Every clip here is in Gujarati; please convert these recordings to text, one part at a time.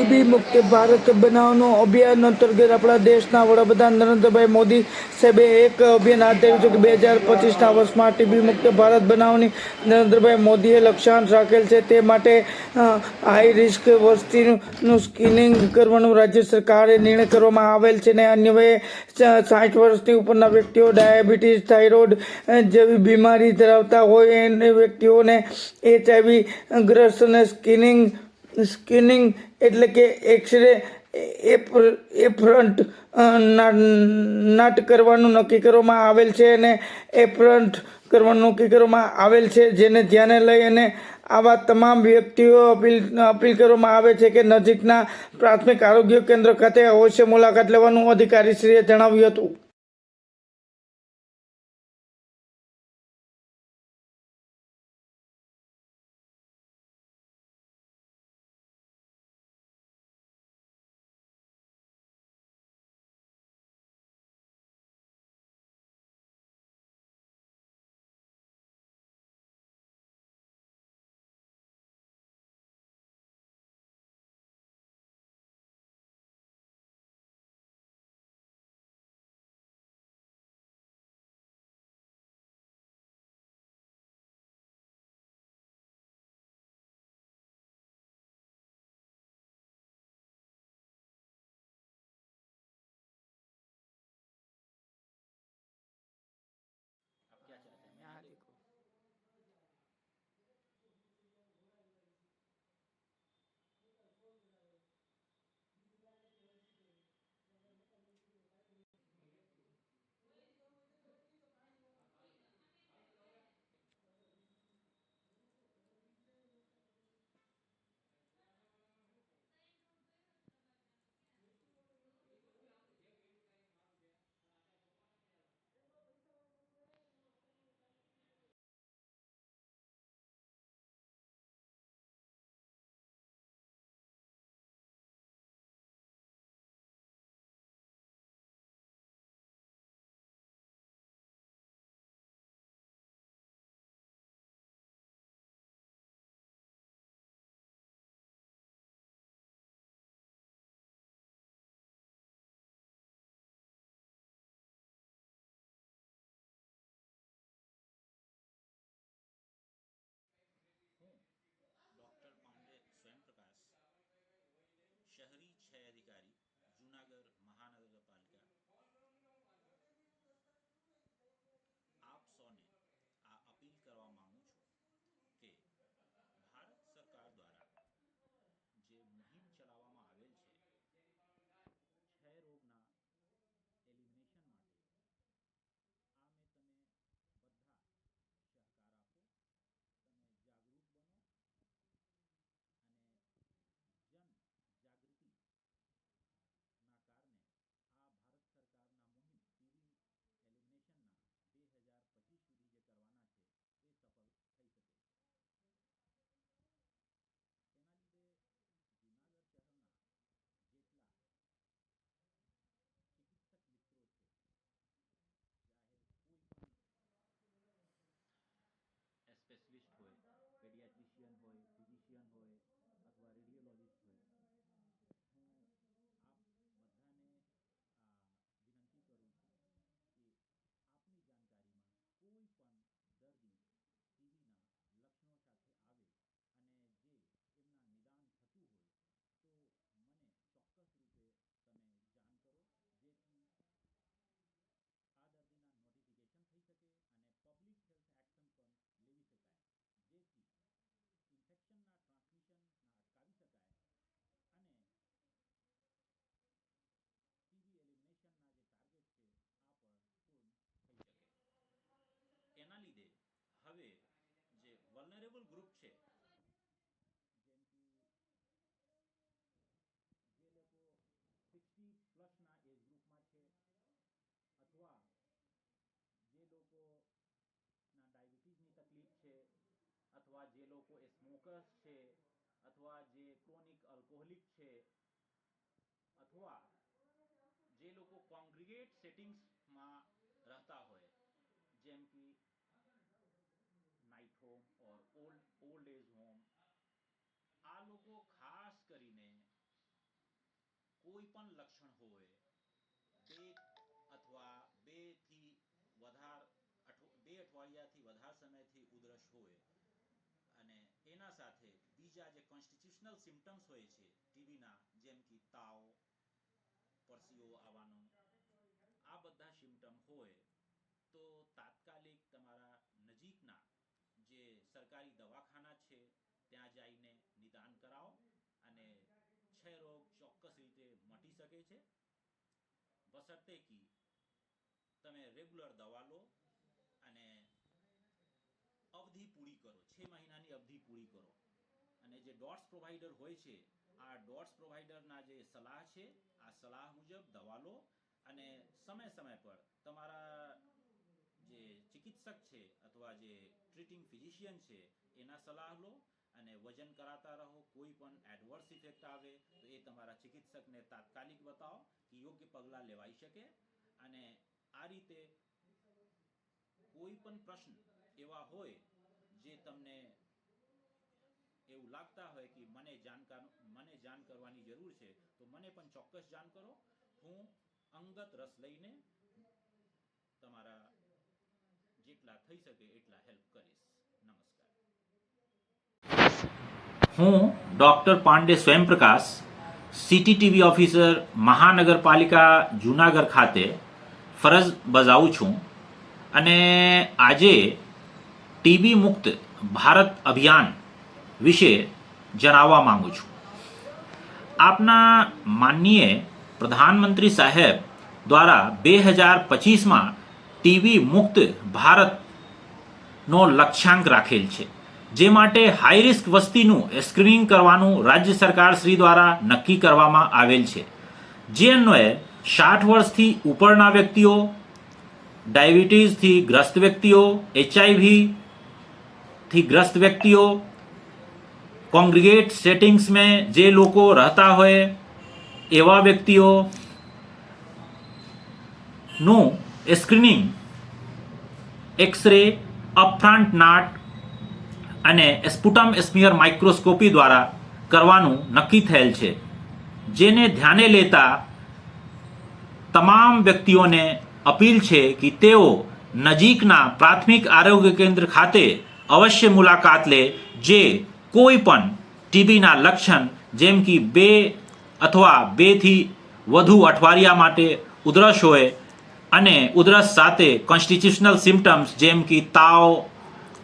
ટીબી મુક્ત ભારત બનાવવાનું અભિયાન અંતર્ગત આપણા દેશના વડાપ્રધાન નરેન્દ્રભાઈ મોદી સાહેબે એક અભિયાન હાથ ધર્યું છે કે બે હજાર પચીસના વર્ષમાં ટીબી મુક્ત ભારત બનાવવાની નરેન્દ્રભાઈ મોદીએ લક્ષ્યાંશ રાખેલ છે. તે માટે હાઈ રિસ્ક વસ્તીનું સ્કિનિંગ કરવાનું રાજ્ય સરકારે નિર્ણય કરવામાં આવેલ છે ને અન્યવે સાઠ વર્ષથી ઉપરના વ્યક્તિઓ ડાયાબિટીસ, થાઇરોઇડ જેવી બીમારી ધરાવતા હોય એને વ્યક્તિઓને એચઆઈવી ગ્રસ્ત અને સ્કિનિંગ સ્કિનિંગ એટલે કે એક્સરે, એ એ ફ્રન્ટ નાટ કરવાનું નક્કી કરવામાં આવેલ છે અને એ ફ્રન્ટ કરવાનું નક્કી કરવામાં આવેલ છે, જેને ધ્યાને લઈ અને આવા તમામ વ્યક્તિઓ અપીલ અપીલ કરવામાં આવે છે કે નજીકના પ્રાથમિક આરોગ્ય કેન્દ્ર ખાતે અવશ્ય મુલાકાત લેવાનું અધિકારીશ્રીએ જણાવ્યું હતું. વલ્નરેબલ ગ્રુપ છે. જેમ કે જે લોકો સિક્સટી પ્લસના એજ ગ્રુપમાં છે અથવા જે લોકોના ડાયાબિટીસની તકલીફ છે અથવા જે લોકો એ સ્મોકર્સ છે અથવા જે ક્રોનિક અલ્કોહોલિક છે અથવા જે લોકો કોંગ્રીગેટ સેટિંગ્સમાં રહેતા હોય જેમ કે હોય, બે અથવા બેથી વધાર બે અઠવાડિયાથી વધારે સમયથી ઉધરસ હોય અને એના સાથે બીજા જે કોન્સ્ટિટ્યુશનલ સિમ્ટમ્સ હોય છે, ટીબીના, જેમ કે તાવ, પરસીઓ આવવાનો, આ બધા સિમ્ટમ હોય, તો તાત્કાલિક તમારા નજીકના જે સરકારી દવાખાના છે, ત્યાં જઈને નિદાન કરાવો અને ક્ષય રોગ ચોક્કસ રીતે શકે છે? બશર્તે કી તમે રેગ્યુલર દવા લો અને અવધિ પૂરી કરો. છ મહિનાની અવધિ પૂરી કરો. અને જે ડોટ્સ આ ડોટ્સ પ્રોવાઈડરના જે સલાહ છે, આ સલાહ મુજબ દવા લો અને સમય સમય પર તમારા જે ચિકિત્સક છે અથવા જે ટ્રીટિંગ ફિઝિશિયન છે, એના સલાહ લો અને વજન કરાતા રહો. કોઈ પણ એડવર્સ ઇફેક્ટ આવે ચિકિત્સકને તાત્કાલિક બતાવો કે યોગ્ય પગલાં લેવાઈ શકે અને આ રીતે કોઈ પણ પ્રશ્ન એવા હોય જે તમને એવું લાગતા હોય કે મને જાણકાર મને જાણ કરવાની જરૂર છે, તો મને પણ ચોક્કસ જાણ કરો. હું અંગત રસ લઈને તમારા જેટલા થઈ શકે એટલા હેલ્પ કરીશ. નમસ્કાર. હું doctor Pandey Swayamprakash CCTV officer મહાનગરપાલિકા જુનાગઢ ખાતે ફરજ બજાવું છું અને આજે ટીબી મુક્ત ભારત અભિયાન વિશે જણાવવા માંગુ છું. આપના માનનીય પ્રધાનમંત્રી સાહેબ દ્વારા બે હજાર પચીસમાં ટીબી મુક્ત ભારતનો લક્ષ્યાંક રાખેલ છે. જે માટે હાઈ રિસ્ક વસ્તીનું સ્ક્રીનિંગ કરવાનું રાજ્ય સરકાર શ્રી દ્વારા નક્કી કરવામાં આવેલ છે. જે અન્વયે સાઠ વર્ષથી ઉપરના વ્યક્તિઓ, ડાયાબિટીસથી ગ્રસ્ત વ્યક્તિઓ, એચઆઈવીથી ગ્રસ્ત વ્યક્તિઓ, કોંગ્રીગેટ સેટિંગ્સમાં જે લોકો રહેતા હોય એવા વ્યક્તિઓ નું સ્ક્રીનિંગ એક્સરે અપફ્રન્ટ નાટ અને સ્પુટમ સ્મિયર માઇક્રોસ્કોપી દ્વારા કરવાનું નક્કી થયેલ છે. જેને ધ્યાને લેતા તમામ વ્યક્તિઓને અપીલ છે કે તેઓ નજીકના પ્રાથમિક આરોગ્ય કેન્દ્ર ખાતે અવશ્ય મુલાકાત લે, જે કોઈ પણ ટીબીના લક્ષણ જેમ કે બે અથવા બેથી વધુ અઠવાડિયા માટે ઉધરસ હોય અને ઉધરસ સાથે કોન્સ્ટિટ્યુશનલ સિમ્ટમ્સ જેમ કે તાવ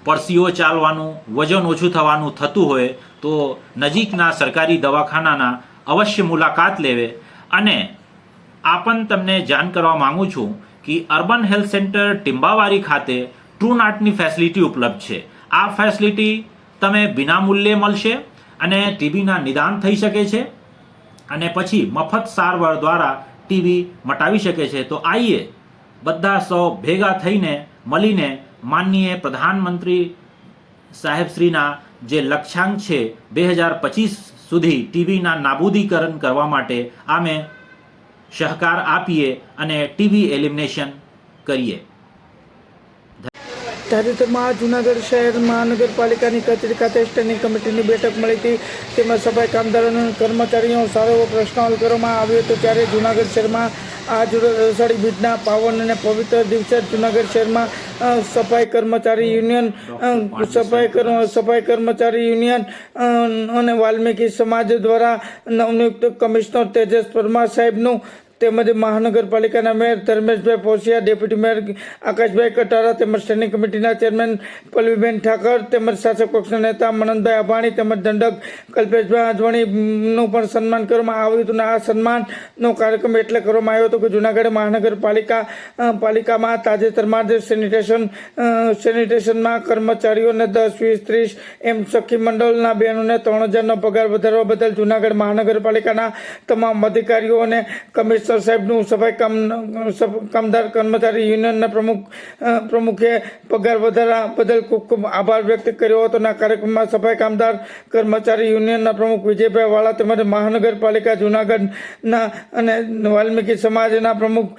પરસીઓ ચાલવાનું, વજન ઓછું થવાનું થતું હોય તો નજીકના સરકારી દવાખાનાના અવશ્ય મુલાકાત લેવે. અને આ પણ તમને જાણ કરવા માંગુ છું કે અર્બન હેલ્થ સેન્ટર ટિંબાવારી ખાતે ટ્રુ નાટની ફેસિલિટી ઉપલબ્ધ છે. આ ફેસિલિટી તમે વિનામૂલ્યે મળશે અને ટીબીના નિદાન થઈ શકે છે અને પછી મફત સારવાર દ્વારા ટીબી મટાવી શકે છે. તો આઈએ બધા સૌ ભેગા થઈને, મળીને માનનીય પ્રધાનમંત્રી સાહેબશ્રીના જે લક્ષ્યાંક છે બે હજાર પચીસ સુધી ટીબીના નાબૂદીકરણ કરવા માટે આમે સહકાર આપીએ અને ટીબી એલિમિનેશન કરીએ. તાજેતરમાં જુનાગઢ શહેર મહાનગરપાલિકાની કચેરી ખાતે સ્ટેન્ડિંગ કમિટીની બેઠક મળી હતી. તેમાં સફાઈ કામદારોને કર્મચારીઓ સારો એવો પ્રશ્ન કરવામાં આવ્યો હતો ત્યારે જુનાગઢ શહેરમાં આજ રોજ અષાઢી બીજના પાવન અને પવિત્ર દિવસે જૂનાગઢ શહેરમાં સફાઈ કર્મચારી યુનિયન સફાઈ સફાઈ કર્મચારી યુનિયન અને વાલ્મીકી સમાજ દ્વારા નવનિયુક્ત કમિશનર તેજસ પરમાર સાહેબનું તેમજ મહાનગરપાલિકાના mayor Dharmeshbhai Posiya deputy mayor Akashbhai Katara તેમજ સ્ટેન્ડિંગ કમિટીના ચેરમેન પલ્લવીબેન ઠાકર તેમજ શાસક પક્ષના નેતા મનનભાઈ અભાણી તેમજ દંડક કલ્પેશભાઈ અજવાણીનું પણ સન્માન કરવામાં આવ્યું હતું. અને આ સન્માનનો કાર્યક્રમ એટલે કરવામાં આવ્યો હતો કે જુનાગઢ મહાનગરપાલિકા પાલિકામાં તાજેતરમાં જ સેનિટેશન સેનિટેશનમાં કર્મચારીઓને દસ, વીસ, ત્રીસ એમ સખી મંડળના બહેનોને ત્રણ હજારનો પગાર વધારવા બદલ જુનાગઢ મહાનગરપાલિકાના તમામ અધિકારીઓ અને કમિશનર સાહેબનું સફાઈ કામ કામદાર કર્મચારી યુનિયનના પ્રમુખ પ્રમુખે પગાર વધારા બદલ ખૂબ ખૂબ આભાર વ્યક્ત કર્યો હતો. આ કાર્યક્રમમાં સફાઈ કામદાર કર્મચારી યુનિયનના પ્રમુખ વિજયભાઈ વાળા તેમજ મહાનગરપાલિકા જુનાગઢના અને વાલ્મીકી સમાજના પ્રમુખ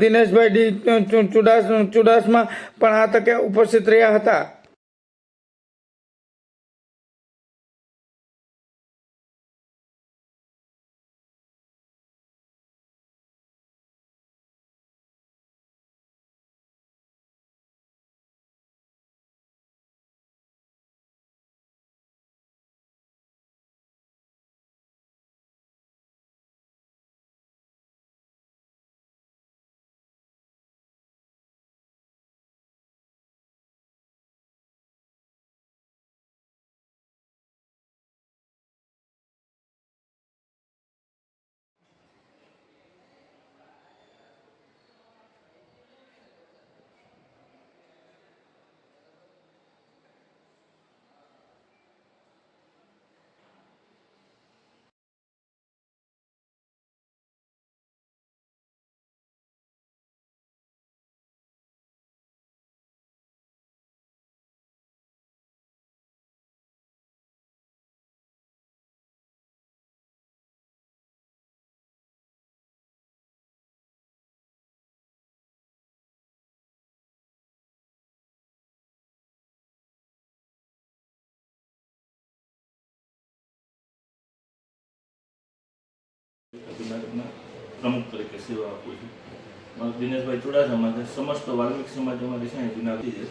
દિનેશભાઈ ડી ચુડાસ, ચુડાસમા પણ આ તકે ઉપસ્થિત રહ્યા હતા. પ્રમુખ તરીકે સેવા આપું છું. મારું દિનેશભાઈ ચુડાસમા છે. સમસ્ત વાલ્મિક સમાજ અમારી સાંઈ જુનાગઢ છે.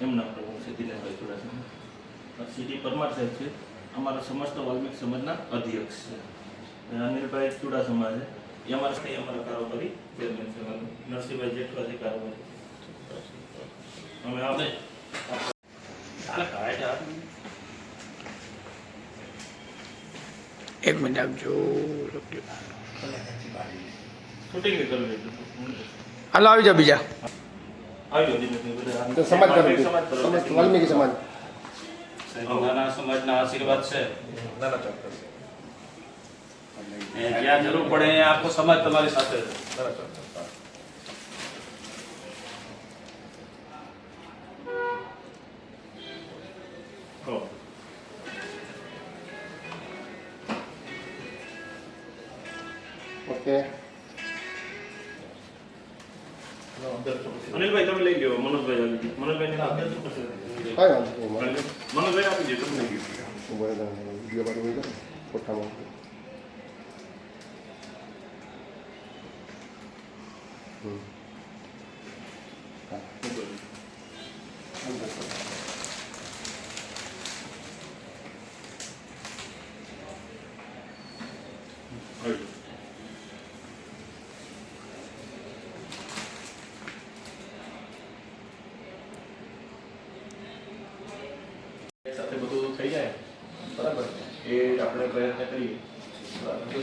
એમના પ્રમુખ છે દિનેશભાઈ ચુડાસમા. સીટી પરમાર સાહેબ છે. અમારા સમસ્ત વાલ્મિક સમાજના અધ્યક્ષ છે. અને અનિલભાઈ ચુડાસમા છે. એ અમારા સ્થાયી અમારા કારોબારી ચેરમેન છે. નરસિંહભાઈ જેઠવા છે કારોબારી. અમે આપણે એક મિનિટ આપજો હાલો આવી જાઓ બીજા. તો સમાજ સમાજ વાલ્મીકી સમાજ. સમાજના આશીર્વાદ છે. જ્યાં જરૂર પડે અહીંયા આખો સમાજ તમારી સાથે અનિલભાઈ તમે લઈ લ્યો મનોજભાઈ આવી ગયો મનોજભાઈ આપી દો કાંઈ વાંધો નહીં મારે મનોજભાઈ આપી દો તમે લઈ ગયો ઊભો રહે તમે વીડિયો બાજુ મૂકી દો કોઠામાં હમ. હા. આવી સાથે બધું થઈ જાય બરાબર એ આપણે પ્રયત્ન કરીએ જો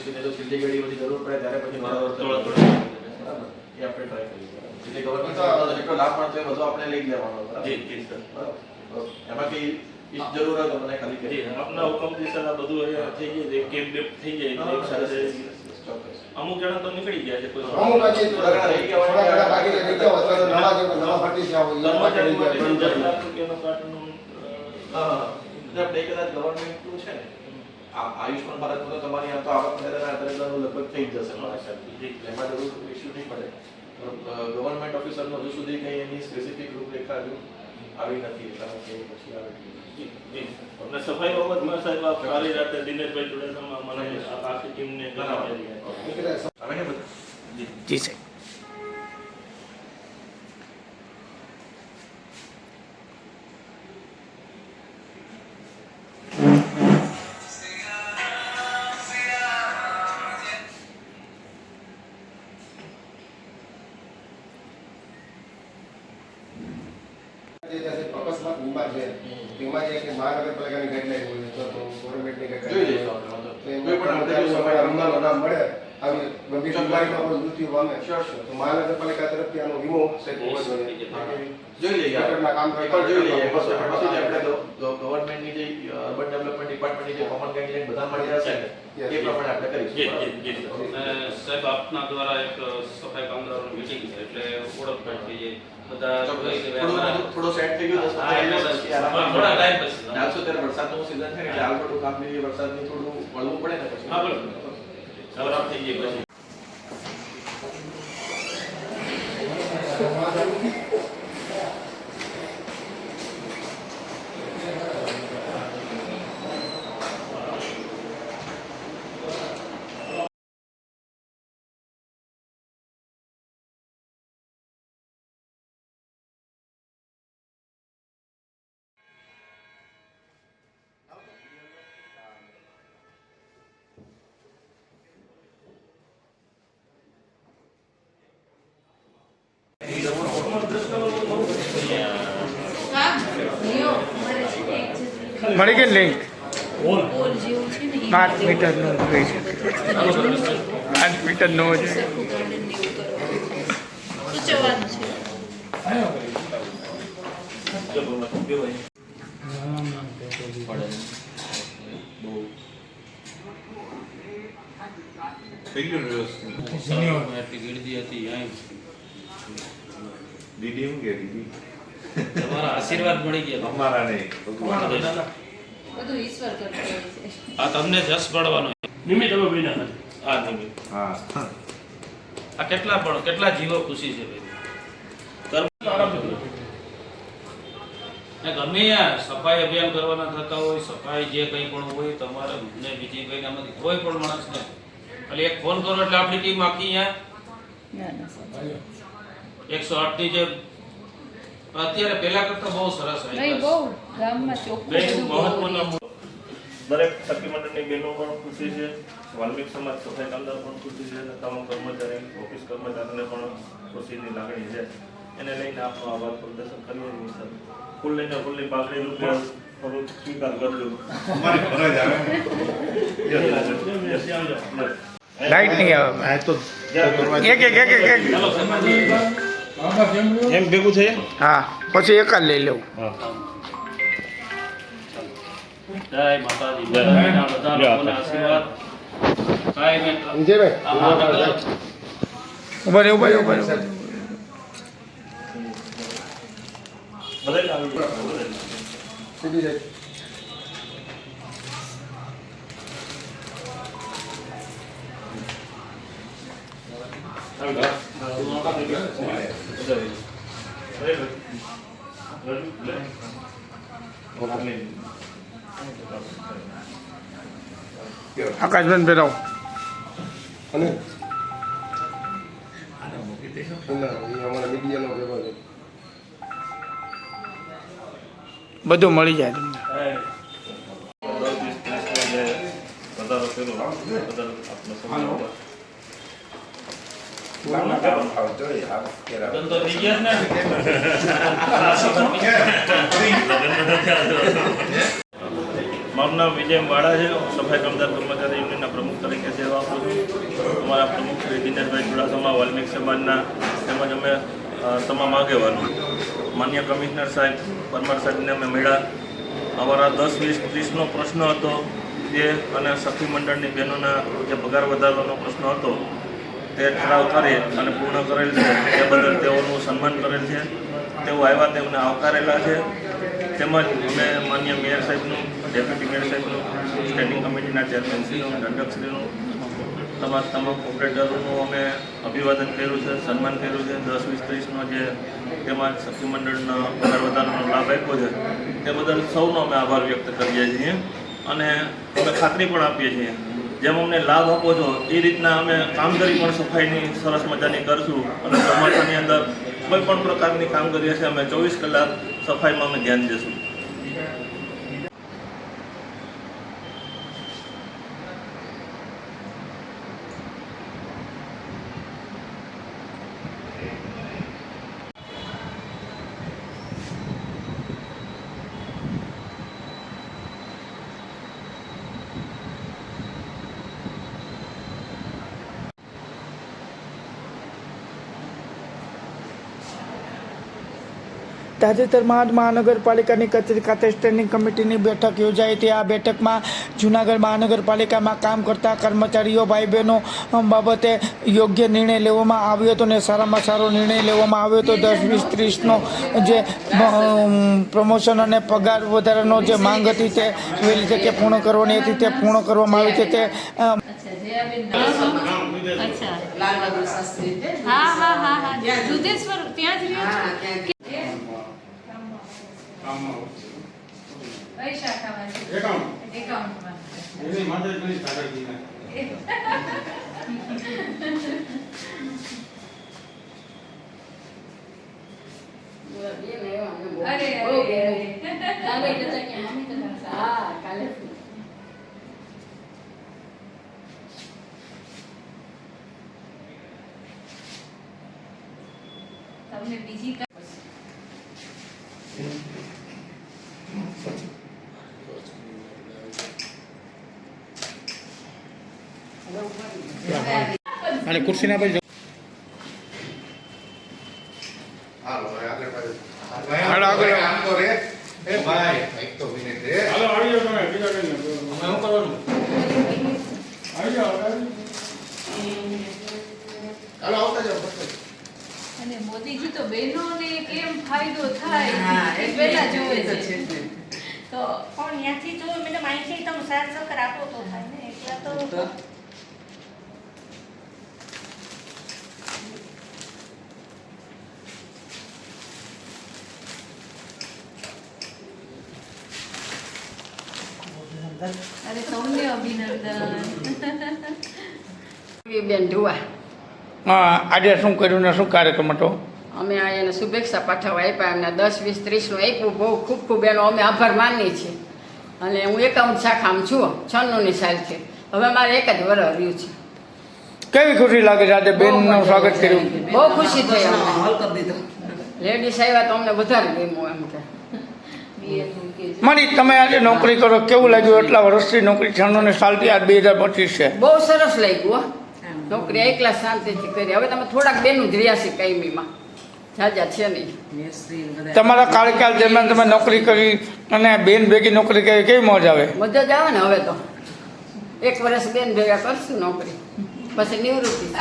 ઘડી બધી જરૂર પડે ત્યારે પછી થોડા થોડા બરાબર એ આપણે ટ્રાય કરીએ. એટલે ગવર્મેન્ટ જેટલો લાભ મળતો હોય બધો આપણે લઈ લેવાનો જી જી સર બરાબર. તો એમાં કઈ ઈજ જરૂર હોય તો મને ખાલી જી આપના હુકમથી સર આ બધું થઈ જાય છે કેબ બેબ થઈ જાય એક સાથે. અમુક જણા તો નીકળી ગયા છે કોઈ અમુક હજી થોડા ઘણા રહી ગયા થોડા ઘણા બાકી રહી ગયા અથવા તો નવા જેવા નવા ભરતી થયા હોય, એવા બાકી ગયા માટે લાખ રૂપિયાનું કાર્ડનું હા હા. એટલે આપણે કદાચ ગવર્મેન્ટનું છે ને આ આયુષ્માન ભારતનું તો તમારી આમ તો આવક મેળવના આધારે લગભગ થઈ જ જશે મારા ખ્યાલથી. એમાં જરૂર ઇશ્યુ નહીં પડે. ગવર્મેન્ટ ઓફિસરનો હજુ સુધી કંઈ એની સ્પેસિફિક રૂપરેખા હજુ આવી નથી એટલા એ પછી આવે. જી, જી. અને સફાઈ બાબતમાં સાહેબ આપ રીતે દિનેશભાઈ ચુડાસમા મને આ આખી ટીમને જી સાહેબ. ગટરના કામ એકવાર જોઈ લઈએ કરતા પછી કરતા પછી આપણે ગવર્મેન્ટની જે અર્બન ડેવલપમેન્ટ ડિપાર્ટમેન્ટની જે કોમન ગાઈડલાઈન બધા મળી જશે ને Yes, એ yes. પ્રમાણે આપણે જી જી કરીશું જી સર. અને સાહેબ આપના દ્વારા એક સફાઈ કામદારોની મીટિંગ છે એટલે ઓળખ થઈ જાય બધા જોઈ કે થોડું અમારા- થોડું સેટ થઈ ગયું દસ હા, એટલે પંદર બસ. દિવસ પછી આરામ થોડા ટાઈમ પછી. ચાલશે ત્યારે વરસાદનું સીઝન છે ને એટલે હાલ થોડું કામ બી વરસાદની થોડું વળવું પડે ને પછી. હા બરાબર. સવરાપ થઈ જાય પછી. મળી ગઈ લિંક પોલ જેવું છે ને એ પાંચ મીટરનું હોઈ શકે પાંચ મીટરનું હોય એટલી ગીરદી હતી અહીં દીદી હું કે દીદી? તમારા આશીર્વાદ મળી ગયા. અમારા નહીં. ભગવાન. બધું. ઈશ્વર કરતો છે. આ તમને જસ પડવાનો નિમિત હવે બન્યા નથી આ નિમિત હા. આ કેટલા પણ કેટલા જીવો ખુશી છે ભાઈ. ગમે ત્યાં સફાઈ અભિયાન કરવાના થતા હોય સફાઈ જે કંઈ પણ હોય તમારે ને બીજી કંઈ આમાંથી કોઈ પણ માણસને એટલે એક ફોન કરો એટલે આપણી ટીમ આખી અહીંયા એકસો આઠની જે અત્યારે પહેલા કરતા બહુ સરસ આવી નહીં બહુ. ગામમાં ચોખ્ખું મહત્વનો દરેક સખી મંડળની બહેનો પણ ખુશી છે. વાલ્મિક સમાજ સફાઈ કામદાર પણ ખુશી છે અને તમામ કર્મચારી ઓફિસ કર્મચારીને પણ ખુશીની લાગણી છે. એને લઈને આપનો આભાર પ્રદર્શન કરીએ છીએ સર. ફૂલ લઈને ફૂલની પાકડી રૂપે થોડું સ્વીકાર કરજો. લાઈટ નહીં આવે. તો એક એક એક એક એમ ભેગું છે હા પછી એક જ લઈ લેવું જય માતાજી બધાના બધા લોકોના આશીર્વાદ કાયમ વિજયભાઈ આભાર નગર ઊભા રહે ઊભા રહે ઊભા રહે બધાને આવી જાય બધાને. સીધી જાય આકાશબેન ભેરાવ અને? બધું મળી જાય તમને. ધંધો થઈ ગયા ને નામ વિજય વાડા છે. સફાઈ કામદાર કર્મચારી યુનિયનના પ્રમુખ તરીકે સેવા આપું છું. અમારા પ્રમુખ શ્રી દિનેશભાઈ ચુડાસમા, વાલ્મિક સમાજના તેમજ અમે તમામ આગેવાનો. માન્ય કમિશનર સાહેબ, પરમાર સાહેબને અમે મળ્યા. અમારા દસ, વીસ, ત્રીસનો પ્રશ્ન હતો જે અને સખી મંડળની બહેનોના જે પગાર વધારવાનો પ્રશ્ન હતો, તે ઠરાવ કરી અને પૂર્ણ કરેલ છે. તે બદલ તેઓનું સન્માન કરેલ છે. તેઓ આવ્યા, તેમને આવકારેલા છે. તેમજ અમે માન્ય મેયર સાહેબનું ડેપ્યુટી મેયર સાહેબનું સ્ટેન્ડિંગ કમિટીના ચેરમેનશ્રીનું દંડકશ્રીનું તમામ તમામ ઓપરેટરોનું અમે અભિવાદન કર્યું છે, સન્માન કર્યું છે. દસ, વીસ, ત્રીસનો જે તેમાં સખી મંડળનો પગાર વધારાનો લાભ આપ્યો છે, તે બદલ સૌનો અમે આભાર વ્યક્ત કરીએ છીએ અને અમે ખાતરી પણ આપીએ છીએ. જેમ અમને લાભ આપો છો, એ રીતના અમે કામગીરી પણ સફાઈની સરસ મજાની કરશું અને ચોમાસાની અંદર કોઈ પણ પ્રકારની કામગીરી હશે, અમે ચોવીસ કલાક સફાઈમાં અમે ધ્યાન દઈશું તાજેતરમાં જ મહાનગરપાલિકાની કચેરી ખાતે સ્ટેન્ડિંગ કમિટીની બેઠક યોજાઈ હતી. આ બેઠકમાં જૂનાગઢ મહાનગરપાલિકામાં કામ કરતા કર્મચારીઓ ભાઈ બહેનો બાબતે યોગ્ય નિર્ણય લેવામાં આવ્યો હતો ને સારામાં સારો નિર્ણય લેવામાં આવ્યો હતો. દસ વીસ ત્રીસનો જે પ્રમોશન અને પગાર વધારાનો જે માંગ હતી તે વહેલી તકે પૂર્ણ કરવાની હતી. તે પૂર્ણ કરવામાં આવી છે. તે અમ, અચ્છા. જયાબેન અચ્છા હા હા હા હા. દુધેશ્વર ત્યાં જ કઈ શાખામાં છે? એકાઉન્ટમાં. તમને બીજી કઈ અને ખુરશીના પર હાલો હવે આગળ પાછળ. હાલો, આગળ. આમ તો રે એ ભાઈ એક તો મિનિટ રે હાલો આવતા ના બસ. અને મોદીજી તો બહેનોને કેમ ફાયદો થાય? એ પહેલા જોવે છે. તો પણ ત્યાંથી જો મેડમ અહીંથી તમે સાત સહકાર આપો તો થાય ને એટલા તો અરે તમને અભિનંદન બેન ધુવા હા આજે શું કર્યું ને શું કાર્યક્રમ હતો? અમે આ એને શુભેચ્છા પાઠવવા આપ્યા એમને દસ વીસ ત્રીસનું આપ્યું બહુ ખૂબ ખૂબ એનો અમે આભાર માનીએ છીએ. અને હું એકાઉન્ટ શાખામાં છું છન્નુની સાલથી હવે મારે એક જ વર રહ્યું છે. કેવી ખુશી લાગે છે આજે બેનનું સ્વાગત કર્યું? બહુ ખુશી થઈ અમને. લેડીઝ આવ્યા તો અમને વધારે ગમ્યું એમ કે. મારી તમે આજે નોકરી કરો કેવું લાગ્યું એટલા વર્ષથી નોકરી છાણું ને સાલથી આજ બે હજાર પચીસ છે? બહુ સરસ લાગ્યું હો. નોકરી એકલા શાંતિથી કરી. હવે તમે થોડાક બેનું જ રહ્યા છે કાયમીમાં. જાજા છે નહીં. તમારા કાર્યકાળ દરમિયાન તમે નોકરી કરી અને બેન ભેગી નોકરી કરી કેવી મોજ આવે? મજા જ આવે ને હવે તો. એક વર્ષ બેન ભેગા કરશું નોકરી. પછી નિવૃત્તિ